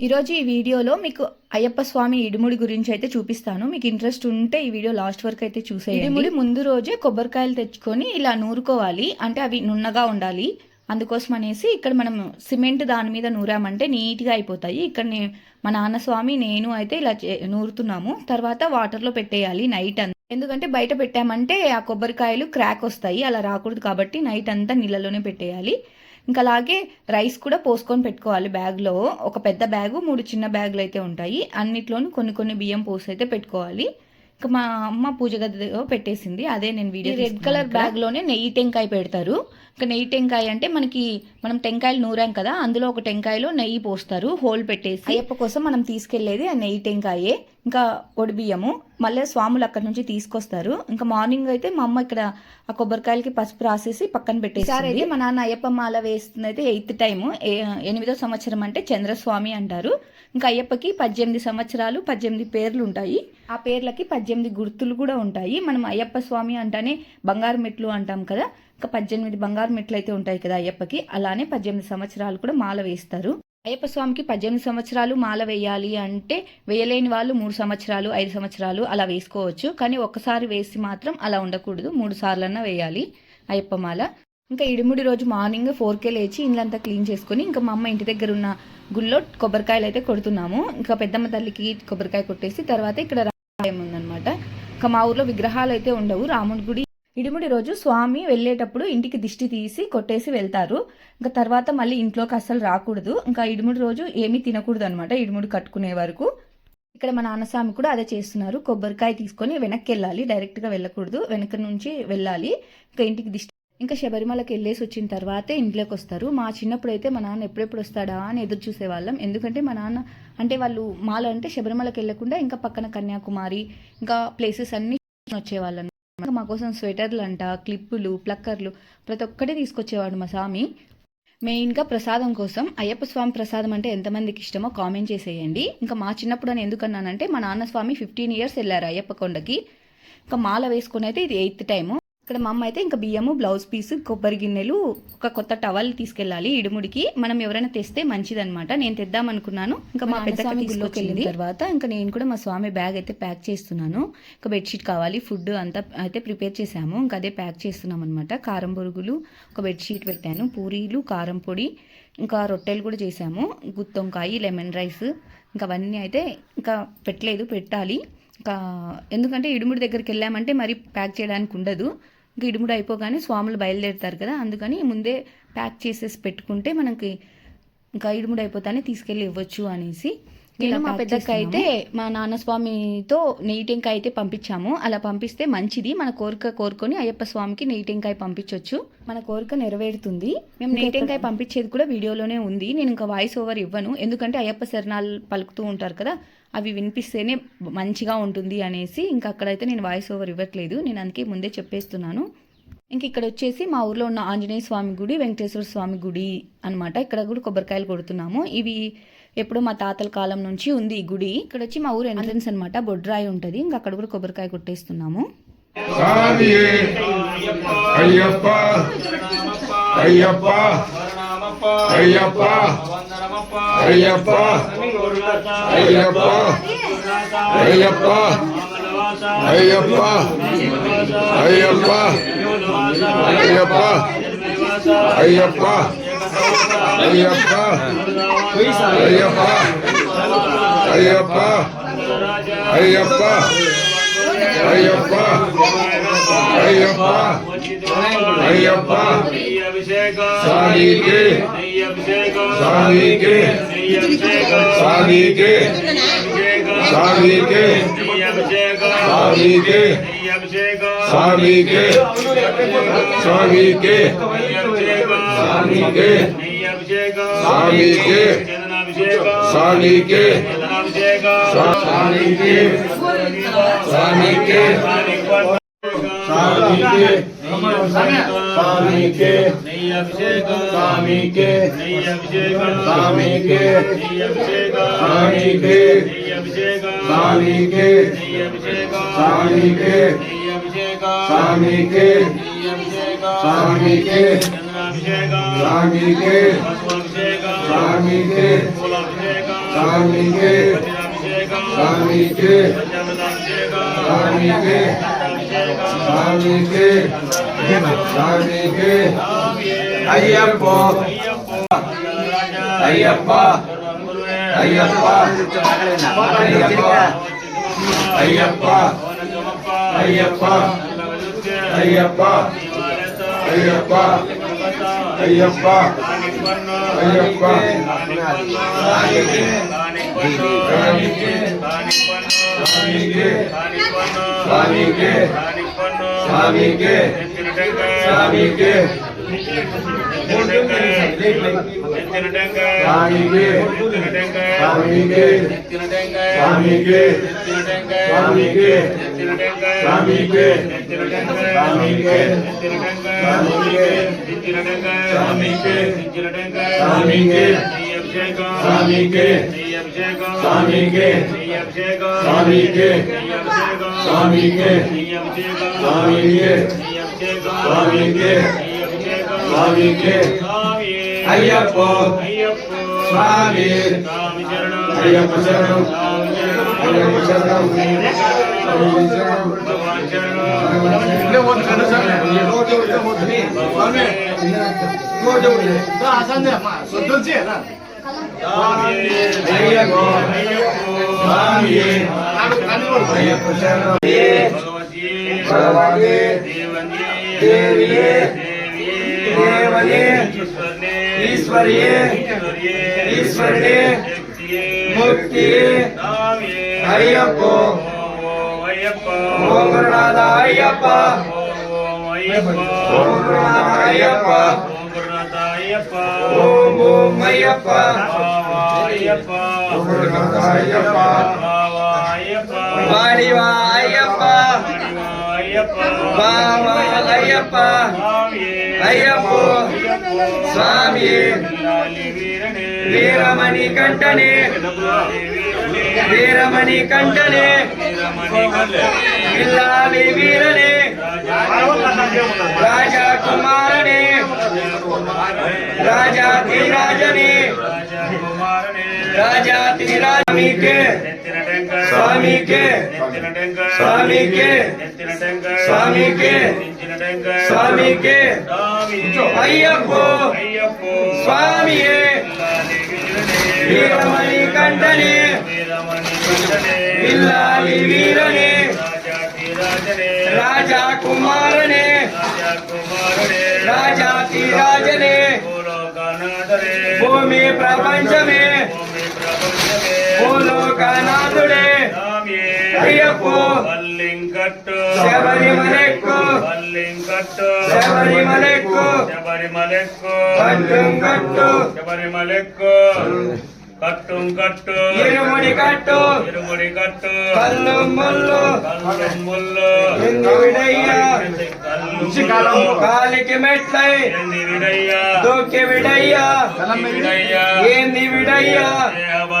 ఈరోజు ఈ వీడియోలో మీకు అయ్యప్ప స్వామి ఇడుముడి గురించి అయితే చూపిస్తాను. మీకు ఇంట్రెస్ట్ ఉంటే ఈ వీడియో లాస్ట్ వరకు అయితే చూసేయండి. ఇడుముడి ముందు రోజే కొబ్బరికాయలు తెచ్చుకొని ఇలా నూరుకోవాలి. అంటే అవి నున్నగా ఉండాలి. అందుకోసం అనేసి ఇక్కడ మనం సిమెంట్ దాని మీద నూరామంటే నీట్గా అయిపోతాయి. ఇక్కడ నే- మా నాన్న స్వామి నేను అయితే ఇలా చే- నూరుతున్నాము. తర్వాత వాటర్లో పెట్టేయాలి నైట్ అంతా. ఎందుకంటే బయట పెట్టామంటే ఆ కొబ్బరికాయలు క్రాక్ వస్తాయి. అలా రాకూడదు కాబట్టి నైట్ అంతా నీళ్ళలోనే పెట్టేయాలి. ఇంకా అలాగే రైస్ కూడా పోసుకొని పెట్టుకోవాలి బ్యాగ్లో. ఒక పెద్ద బ్యాగు మూడు చిన్న బ్యాగులు అయితే ఉంటాయి. అన్నిట్లోనూ కొన్ని కొన్ని బియ్యం పోసి అయితే పెట్టుకోవాలి. ఇంకా మా అమ్మ పూజ గదిలో పెట్టేసింది. అదే నేను వీడియో రెడ్ కలర్ బ్యాగ్లోనే నెయ్యి టెంకాయ పెడతారు. ఇంకా నెయ్యి టెంకాయ అంటే మనకి మనం టెంకాయలు నూరాం కదా అందులో ఒక టెంకాయలో నెయ్యి పోస్తారు. హోల్ పెట్టేసి అయ్యప్ప కోసం మనం తీసుకెళ్ళేది ఆ నెయ్యి టెంకాయే. ఇంకా ఒడి బియ్యము. మళ్ళీ స్వాములు అక్కడ నుంచి తీసుకొస్తారు. ఇంకా మార్నింగ్ అయితే మా అమ్మ ఇక్కడ ఆ కొబ్బరికాయలకి పసుపు రాసేసి పక్కన పెట్టేసారు మా నాన్న అయ్యప్ప మాల వేస్తుంది అయితే ఎయిత్ టైం ఎనిమిదో సంవత్సరం అంటే చంద్రస్వామి అంటారు. ఇంకా అయ్యప్పకి పద్దెనిమిది సంవత్సరాలు పద్దెనిమిది పేర్లు ఉంటాయి. ఆ పేర్లకి పద్దెనిమిది గుర్తులు కూడా ఉంటాయి. మనం అయ్యప్ప స్వామి అంటానే బంగారు మెట్లు అంటాం కదా. ఇంకా పద్దెనిమిది బంగారు మెట్లు అయితే ఉంటాయి కదా అయ్యప్పకి. అలానే పద్దెనిమిది సంవత్సరాలు కూడా మాల వేస్తారు. అయ్యప్ప స్వామికి పద్దెనిమిది సంవత్సరాలు మాల వేయాలి అంటే వేయలేని వాళ్ళు మూడు సంవత్సరాలు ఐదు సంవత్సరాలు అలా వేసుకోవచ్చు. కానీ ఒక్కసారి వేసి మాత్రం అలా ఉండకూడదు. మూడు సార్లన్నా వేయాలి అయ్యప్ప మాల. ఇంకా ఇడుముడి రోజు మార్నింగ్ ఫోర్కే లేచి ఇల్లంతా క్లీన్ చేసుకొని ఇంకా మా అమ్మ ఇంటి దగ్గర ఉన్న గుళ్ళో కొబ్బరికాయలు అయితే కొడుతున్నాము. ఇంకా పెద్దమ్మ తల్లికి కొబ్బరికాయ కొట్టేసి తర్వాత ఇక్కడ రామాలయం ఉందన్నమాట. ఇంకా మా ఊర్లో విగ్రహాలు అయితే ఉండవు. రాముడి గుడి ఇడుముడి రోజు స్వామి వెళ్ళేటప్పుడు ఇంటికి దిష్టి తీసి కొట్టేసి వెళ్తారు. ఇంకా తర్వాత మళ్ళీ ఇంట్లోకి అస్సలు రాకూడదు. ఇంకా ఇడిముడి రోజు ఏమీ తినకూడదు అనమాట ఇడిముడి కట్టుకునే వరకు. ఇక్కడ మా నాన్నస్వామి కూడా అదే చేస్తున్నారు. కొబ్బరికాయ తీసుకొని వెనక్కి వెళ్ళాలి డైరెక్ట్గా వెళ్ళకూడదు. వెనక నుంచి వెళ్ళాలి. ఇంకా ఇంటికి దిష్టి ఇంకా శబరిమలకి వెళ్ళేసి వచ్చిన తర్వాతే ఇంట్లోకి వస్తారు. మా చిన్నప్పుడు అయితే మా నాన్న ఎప్పుడెప్పుడు వస్తాడా అని ఎదురు చూసేవాళ్ళం. ఎందుకంటే మా నాన్న అంటే వాళ్ళు మాలో అంటే శబరిమలకి వెళ్ళకుండా ఇంకా పక్కన కన్యాకుమారి ఇంకా ప్లేసెస్ అన్నీ వచ్చేవాళ్ళం. మా కోసం స్వెటర్లు అంట క్లిప్పులు ప్లక్కర్లు ప్రతి ఒక్కటి తీసుకొచ్చేవాడు మా స్వామి మెయిన్గా ప్రసాదం కోసం అయ్యప్ప స్వామి ప్రసాదం అంటే ఎంతమందికి ఇష్టమో కామెంట్ చేసేయండి. ఇంకా మా చిన్నప్పుడు అని ఎందుకన్నానంటే మా నాన్న స్వామి ఫిఫ్టీన్ ఇయర్స్ వెళ్ళారు అయ్యప్ప కొండకి. ఇంకా మాల వేసుకుని అయితే ఇది ఎయిత్ టైము. ఇక్కడ మా అమ్మ అయితే ఇంకా బియ్యము బ్లౌజ్ పీస్ కొబ్బరి గిన్నెలు ఒక కొత్త టవల్ తీసుకెళ్ళాలి ఇడుముడికి. మనం ఎవరైనా తెస్తే మంచిదన్నమాట. నేను తెద్దాం అనుకున్నాను. ఇంకా మా పెద్ద గుళ్ళోకి వెళ్ళిన తర్వాత ఇంకా నేను కూడా మా స్వామి బ్యాగ్ అయితే ప్యాక్ చేస్తున్నాను. ఇంకా బెడ్షీట్ కావాలి ఫుడ్ అంతా అయితే ప్రిపేర్ చేసాము ఇంకా అదే ప్యాక్ చేస్తున్నాం అనమాట కారం బొరుగులు ఒక బెడ్షీట్ పెట్టాను. పూరీలు కారం పొడి ఇంకా రొట్టెలు కూడా చేసాము గుత్తొంకాయ లెమన్ రైస్ ఇంకా అవన్నీ అయితే ఇంకా పెట్టలేదు పెట్టాలి. ఇంకా ఎందుకంటే ఇడుముడి దగ్గరికి వెళ్ళామంటే మరి ప్యాక్ చేయడానికి ఉండదు. గిడుముడు అయిపోగానే స్వాములు బయలుదేరుతారు కదా అందుకని ముందే ప్యాక్ చేసేసి పెట్టుకుంటే మనకి ఇంకా ఇడుముడు అయిపోతానే తీసుకెళ్ళి ఇవ్వచ్చు అనేసి నేను మా పెద్దక్క అయితే మా నాన్న స్వామితో నెయ్యి టెంకాయ అయితే పంపించాము. అలా పంపిస్తే మంచిది. మన కోరిక కోరుకొని అయ్యప్ప స్వామికి నెయ్యి టెంకాయ పంపించవచ్చు మన కోరిక నెరవేరుతుంది. మేము నెయ్యి టెంకాయ పంపించేది కూడా వీడియోలోనే ఉంది. నేను ఇంకా వాయిస్ ఓవర్ ఇవ్వను. ఎందుకంటే అయ్యప్ప శరణాలు పలుకుతూ ఉంటారు కదా అవి వినిపిస్తేనే మంచిగా ఉంటుంది అనేసి ఇంకా అక్కడైతే నేను వాయిస్ ఓవర్ ఇవ్వట్లేదు. నేను అందుకే ముందే చెప్పేస్తున్నాను. ఇంక ఇక్కడ వచ్చేసి మా ఊర్లో ఉన్న ఆంజనేయ స్వామి గుడి వెంకటేశ్వర స్వామి గుడి అన్నమాట. ఇక్కడ కూడా కొబ్బరికాయలు కొడుతున్నాము. ఇవి ఎప్పుడు మా తాతల కాలం నుంచి ఉంది ఈ గుడి ఇక్కడ వచ్చి మా ఊరు ఎంట్రన్స్ అనమాట బొడ్రాయి ఉంటుంది ఇంకా అక్కడ కూడా కొబ్బరికాయ కొట్టేస్తున్నాము అయ్యప్ప అయ్యప్ప అయ్యప్ప అయ్యప్ప అయ్యప్ప అయ్యప్ప అయ్యప్ప అయ్యప్ప అయ్యప్ప అయ్యప్ప ஐயப்பா ஐயப்பா ஐயப்பா ஐயப்பா ஐயப்பா ஐயப்பா ஐயப்பா சாமி கே சாமி கே சாமி கே சாமி கே சாமி கே స్వామికి స్వామికి స్వామికి స్వామికి స్వామికి స్వామికి స్వామికి స్వామికి స్వామికి స్వామికి స్వామికి స్వామికి స్వామికి స్వామికే అభిషేకం స్వామికే పంచామృతాభిషేకం స్వామికే అభిషేకం స్వామికే स्वामी के स्वामी के स्वामी के स्वामी के स्वामी के स्वामी के स्वामी के स्वामी के अय्यप्पो। अय्यप्पा। अय्यप्पा। अय्यप्पा। अय्यप्पा। ஐயப்பா. ஐயப்பா. ஐயப்பா. ஐயப்பா. ஐயப்பா. சாமிக்கு. சாமிக்கு. சாமிக்கு. स्वामी के स्वामी के स्वामी के சுவாமிக்கு ஐயப்போ சுவாமி ஐயப்ப சரணம் ஐயப்ப சரணம் ஐயப்ப சரணம் தேவியே देवये ईश्वरीय। ईश्वरीय। मुक्तिये अय्यप्पो। ओम गुरुनाथ अय्यप्प। ओम गुरुनाथ अय्यप्प। ओम ओम अय्यप्प। ओम गुरुनाथ अय्यप्प वाणिवा अय्यप्प। बाबा अय्यप्प। అయ్యప్పో స్వామి వీరమణి కంటనే వీరమణి కంటనే ఇల్లాలి వీరనే రాజా కుమారనే రాజా రాజనే राजा तेरा स्वामी के स्वामी के स्वामी के स्वामी के स्वामी। के अयो स्वामी वीरमणि कंडने वीर ने राजा कुमार ने राजा की राज ने भूमि प्रपंच में भूलो का नाथ ने ஐயப்போ மல்லிங்கட்டு சபரிமலைக்கு மல்லிங்கட்டு சபரிமலைக்கு சபரிமலைக்கு மல்லிங்கட்டு சபரிமலைக்கு கட்டும் கட்டு இருமுடி கட்டு இருமுடி கட்டு கல்லும் முள்ளு கல்லும் முள்ளு எங்கு விடையா காலிக்கு மெட்டை எந்தி விடையா தூக்கி விடையா ஏந்தி விடையா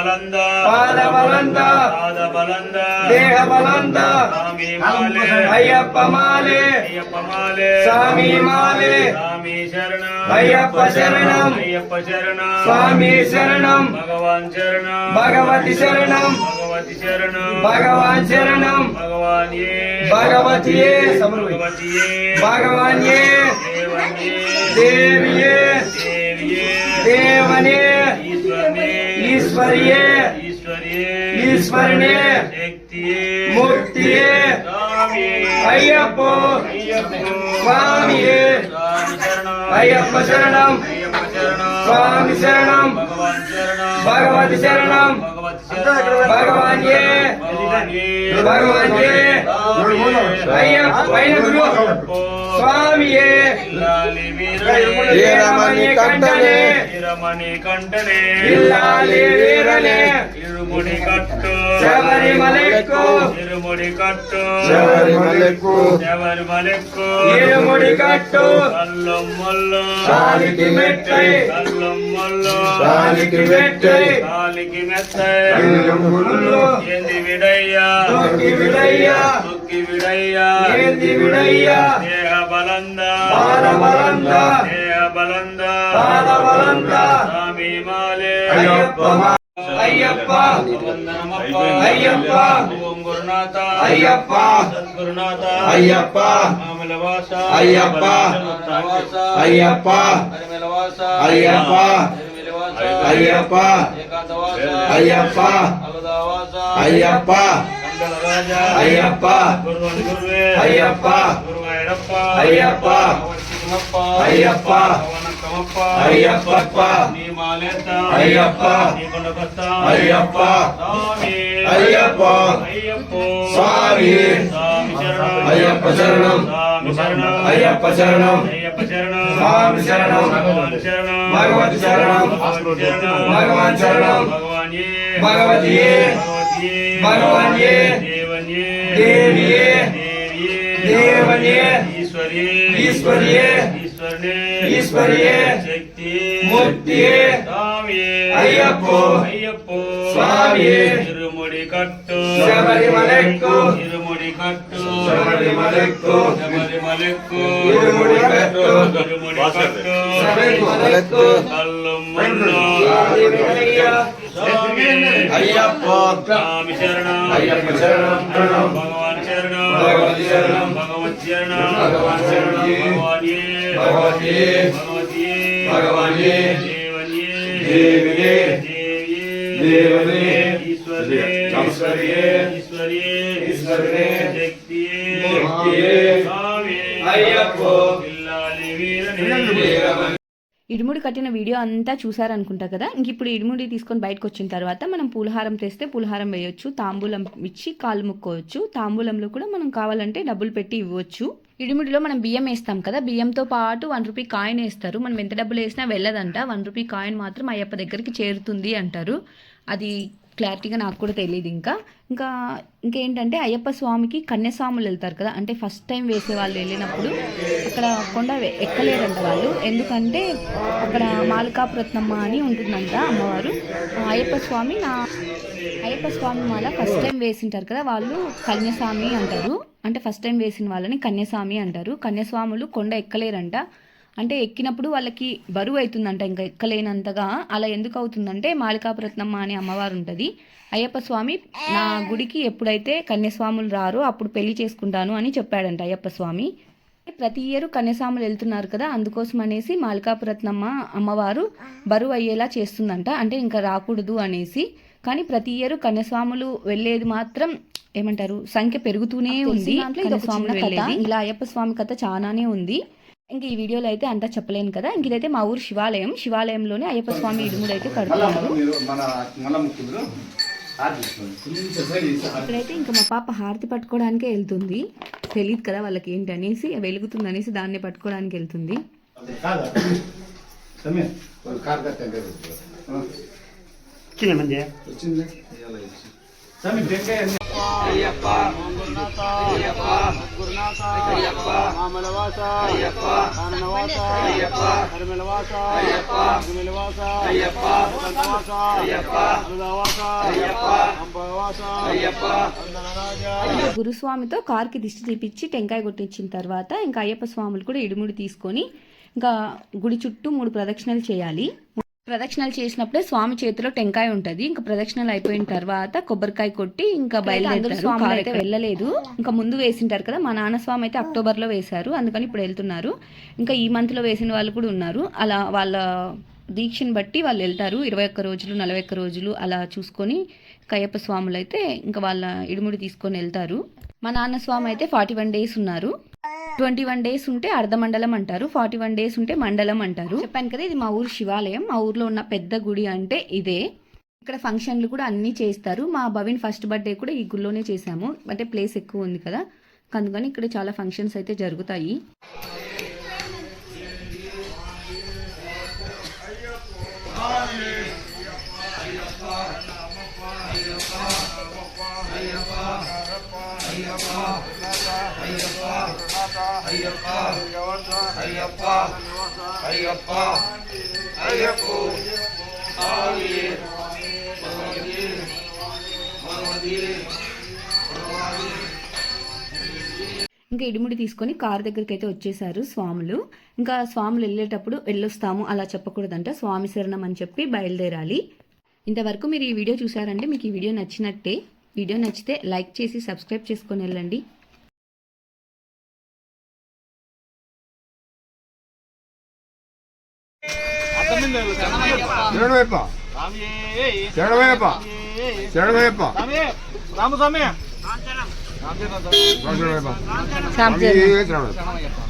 பலந்த பாத பலந்த பாத பலந்த தேக பலந்த சாமி மாலே ஐயப்ப மாலே ஐயப்ப மாலே சாமி மாலே சாமி சரணம் ஐயப்ப சரணம் ஐயப்ப சரணம் சாமி சரணம் பகவான் சரணம் பகவதி சரணம் பகவதி சரணம் பகவான் சரணம் பகவான் ஏ பகவதியே சமர்வதி பகவான் தேவியே ईश्वरीय ईश्वरीय ईश्वरीय शक्ति मुक्ति ஐயப்போ. சுவாமியே. ஐயப்ப சரணம். சுவாமி சரணம். భగవతి శరణం భగవతి శరణం భగవాన్యే భగవాన్యే భగవాన్యే అయ్యప్ప పైన గురు స్వామియే లాలి వీరమణి వీరమణి కంటనే వీరమణి కంటనే ఇల్లాలి వీరనే திருமுடி கட்டு சபரிமலைக்கு திருமுடி கட்டு சபரிமலைக்கு சபரிமலைக்கு இருமுடி கட்டு கல்லும் மல்லும் சாலிக்கு மெட்டை கல்லும் மல்லும் சாலிக்கு மெட்டை சாலிக்கு மெத்தை கல்லும் மல்லும் ஏந்தி விடையா தூக்கி விடையா தூக்கி விடையா ஏந்தி விடையா தேக பலந்தா பாத பலந்தா தேக பலந்தா பாத பலந்தா சாமி மாலே ஐயப்ப ஐயப்பா. நமப்பா ஐயப்பா. ஓம் குருநாதா ஐயப்பா. குருநாதா ஐயப்பா. மாமலவாசா ஐயப்பா. ஐயப்பா. ஐயப்பா. ஐயப்பா. ஐயப்பா. ஐயப்பா. ஐயப்பா. ஐயப்பா. ஐயப்பா ஐயப்பா. అగదావాస అయ్యప్ప కండల రాజా అయ్యప్ప గురువని గురువే అయ్యప్ప గురువాయరప్ప అయ్యప్ప అవచ్చికమప్ప అయ్యప్ప అవనక్కమప్ప అయ్యప్ప నీ మాలేత అయ్యప్ప నీ కొండకొత్త అయ్యప్ప స్వామి అయ్యప్ప అయ్యప్ప స్వామి స్వామి శరణం అయ్యప్ప శరణం స్వామి శరణం అయ్యప్ప శరణం అయ్యప్ప శరణం స్వామి శరణం భగవాన్ శరణం భగవతి శరణం భగవాన్ శరణం భగవాన్ శరణం భగవాన్యే భగవతియే భగవతియే భగవాన్యే దేవన్యే దేవియే దేవియే దేవన్యే ఈశ్వరియే ఈశ్వరియే ఈశ్వరనే ఈశ్వరియే శక్తి మూర్తియే స్వామియే கருணே. ஈஸ்வரியே சக்தி. முக்தியே சாமியே. ஐயப்போ ஐயப்போ. சுவாமியே. திருமுடி கட்டு. சபரிமலைக்கு. திருமுடி கட்டு. சபரிமலைக்கு. சபரிமலைக்கு. திருமுடி கட்டு. திருமுடி சரணம். ஐயப்ப சரணம். பகவான் சரணம். பகவதி சரணம். பகவத் சரணம். பகவான் சரணம். भगवते। भगवानी। देवने देवने। ईश्वरीय। ईश्वरीय। ईश्वरीय। अयो ఇడుముడి కట్టిన వీడియో అంతా చూసారనుకుంటా కదా? ఇంక ఇప్పుడు ఇడుముడి తీసుకొని బయటకు వచ్చిన తర్వాత మనం పూలహారం తెస్తే పూలహారం వేయొచ్చు తాంబూలం ఇచ్చి కాలు ముక్కోవచ్చు. తాంబూలంలో కూడా మనం కావాలంటే డబ్బులు పెట్టి ఇవ్వచ్చు. ఇడుముడిలో మనం బియ్యం వేస్తాం కదా? బియ్యంతో పాటు వన్ రూపీ కాయిన్ వేస్తారు. మనం ఎంత డబ్బులు వేసినా వెళ్ళదంట. వన్ రూపీ కాయిన్ మాత్రం అయ్యప్ప దగ్గరికి చేరుతుంది అంటారు. అది క్లారిటీగా నాకు కూడా తెలియదు ఇంకా. ఇంకా ఇంకేంటంటే అయ్యప్ప స్వామికి కన్యస్వాములు వెళ్తారు కదా అంటే ఫస్ట్ టైం వేసే వాళ్ళు వెళ్ళినప్పుడు అక్కడ కొండ ఎక్కలేరంట వాళ్ళు. ఎందుకంటే అక్కడ మాలికాపురత్నమ్మ అని ఉంటుందంట అమ్మవారు. అయ్యప్ప స్వామి నా అయ్యప్ప స్వామి మాల ఫస్ట్ టైం వేసింటారు కదా వాళ్ళు కన్యస్వామి అంటారు. అంటే ఫస్ట్ టైం వేసిన వాళ్ళని కన్యస్వామి అంటారు. కన్యస్వాములు కొండ ఎక్కలేరంట. అంటే ఎక్కినప్పుడు వాళ్ళకి బరువు అవుతుందంట ఇంకా ఎక్కలేనంతగా. అలా ఎందుకు అవుతుందంటే మాలికాపురత్నమ్మ అనే అమ్మవారు ఉంటుంది. అయ్యప్ప స్వామి నా గుడికి ఎప్పుడైతే కన్యస్వాములు రారో అప్పుడు పెళ్ళి చేసుకుంటాను అని చెప్పాడంట అయ్యప్ప స్వామి. ప్రతి ఇయర్ కన్యస్వాములు వెళ్తున్నారు కదా అందుకోసం అనేసి మాలికాపురత్నమ్మ అమ్మవారు బరువు అయ్యేలా చేస్తుందంట. అంటే ఇంకా రాకూడదు అనేసి. కానీ ప్రతి ఇయర్ కన్యస్వాములు వెళ్ళేది మాత్రం ఏమంటారు సంఖ్య పెరుగుతూనే ఉంది. ఇలా అయ్యప్ప స్వామి కథ చాలానే ఉంది. ఇంక ఈ వీడియోలో అయితే అంతా చెప్పలేను కదా. ఇంక ఇదైతే మా ఊరు శివాలయం. శివాలయంలోనే అయ్యప్ప స్వామి ఇడుముడు అయితే కడుతున్నారు ఇక్కడైతే ఇంకా మా పాప హారతి పట్టుకోవడానికే వెళ్తుంది. తెలియదు కదా వాళ్ళకి ఏంటి అనేసి వెలుగుతుంది అనేసి దాన్ని పట్టుకోవడానికి వెళ్తుంది. చిన్న వచ్చింది సమీర్ టెంకాయ అయ్యప్ప అయ్యప్ప గురునాథ అయ్యప్ప మామలవాస అయ్యప్ప కాననవాస అయ్యప్ప హరిమలవాస అయ్యప్ప గుమిలవాస అయ్యప్ప ఏకాంతవాస అయ్యప్ప అరుదావాస అయ్యప్ప అంబవాస అయ్యప్ప అందనరాజా ఇంకా గురుస్వామితో కార్కి దిష్టి తీపిచ్చి టెంకాయ కొట్టించిన తర్వాత ఇంకా అయ్యప్ప స్వాములు కూడా ఇడుముడి తీసుకొని ఇంకా గుడి చుట్టూ మూడు ప్రదక్షిణలు చేయాలి ప్రదక్షిణలు చేసినప్పుడే స్వామి చేతిలో టెంకాయ ఉంటది. ఇంకా ప్రదక్షిణలు అయిపోయిన తర్వాత కొబ్బరికాయ కొట్టి ఇంకా బయలుదేరారు అయితే వెళ్ళలేదు. ఇంకా ముందు వేసింటారు కదా మా నాన్న స్వామి అయితే అక్టోబర్లో వేశారు. అందుకని ఇప్పుడు వెళ్తున్నారు. ఇంకా ఈ మంత్లో వేసిన వాళ్ళు కూడా ఉన్నారు. అలా వాళ్ళ దీక్షను బట్టి వాళ్ళు వెళ్తారు. ఇరవై ఒక్క రోజులు నలభై ఒక్క రోజులు అలా చూసుకొని కయ్యప్ప స్వాములు అయితే ఇంకా వాళ్ళ ఇడుముడి తీసుకొని వెళ్తారు. మా నాన్న స్వామి అయితే ఫార్టీ వన్ డేస్ ఉన్నారు. ట్వంటీ వన్ డేస్ ఉంటే అర్ధమండలం అంటారు ఫార్టీ వన్ డేస్ ఉంటే మండలం అంటారు. చెప్పాను కదా ఇది మా ఊరు శివాలయం. మా ఊర్లో ఉన్న పెద్ద గుడి అంటే ఇదే. ఇక్కడ ఫంక్షన్లు కూడా అన్నీ చేస్తారు. మా భవిన్ ఫస్ట్ బర్త్డే కూడా ఈ గుడిలోనే చేశాము. అంటే ప్లేస్ ఎక్కువ ఉంది కదా. అందుకని ఇక్కడ చాలా ఫంక్షన్స్ అయితే జరుగుతాయి. అయ్యప్ప. అయ్యప్ప. అయ్యప్ప. అయ్యప్ప. స్వామి భగవతి భగవతి ఇంకా ఇడిముడి తీసుకొని కారు దగ్గరికి అయితే వచ్చేసారు స్వాములు. ఇంకా స్వాములు వెళ్ళేటప్పుడు వెళ్ళొస్తాము అలా చెప్పకూడదంట. స్వామి శరణం అని చెప్పి బయలుదేరాలి. ఇంతవరకు మీరు ఈ వీడియో చూసారంటే మీకు ఈ వీడియో నచ్చినట్టే. వీడియో నచ్చితే లైక్ చేసి సబ్స్క్రైబ్ చేసుకొని వెళ్ళండి. శరణమయ్యప్ప శరణమయ్యప్ప శరణమయ్యప్ప రామస్వామి శరణమయ్యప్ప రామ్ శరణమయ్యప్ప